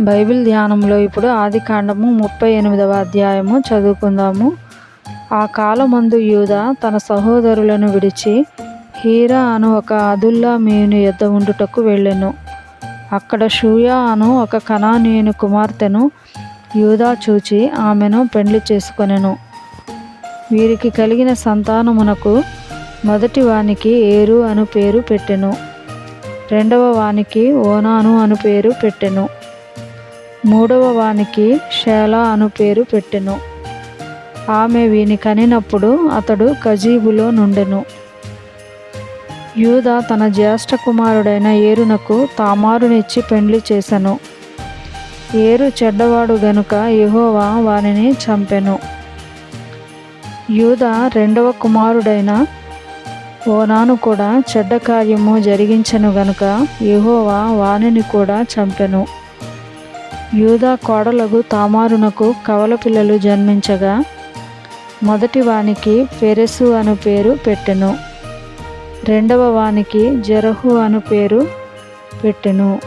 Bible ధ్యానంలో ఇప్పుడు ఆది కాండము ముప్పై ఎనిమిదవ అధ్యాయము చదువుకుందాము. ఆ కాలమందు యూద తన సహోదరులను విడిచి హీరా అను ఒక అదుల్లా మీను యొద్ద ఉండుటకు వెళ్ళెను. అక్కడ షూయా అను ఒక కణానీయుని కుమార్తెను యూదా చూచి ఆమెను పెండ్లి చేసుకొనెను. వీరికి కలిగిన సంతానమునకు మొదటి వానికి ఏరు అను పేరు పెట్టెను. రెండవ వానికి ఓనాను అను పేరు పెట్టెను. మూడవ వానికి షేలా అను పేరు పెట్టెను. ఆమె వీని కనినప్పుడు అతడు కజీబులో నుండెను. యూద తన జ్యేష్ఠ కుమారుడైన ఏరునకు తామారునిచ్చి పెండ్లి చేశాను ఏరు చెడ్డవాడు గనుక యహోవా వానిని చంపెను. యూద రెండవ కుమారుడైన ఓనాను కూడా చెడ్డ కార్యము జరిగించెను గనుక యహోవా వానిని కూడా చంపెను. యూదా కోడలకు తామారునకు కవల పిల్లలు జన్మించగా మొదటి వానికి పెరెసు అను పేరు పెట్టెను. రెండవ వానికి జరహు అను పేరు పెట్టెను.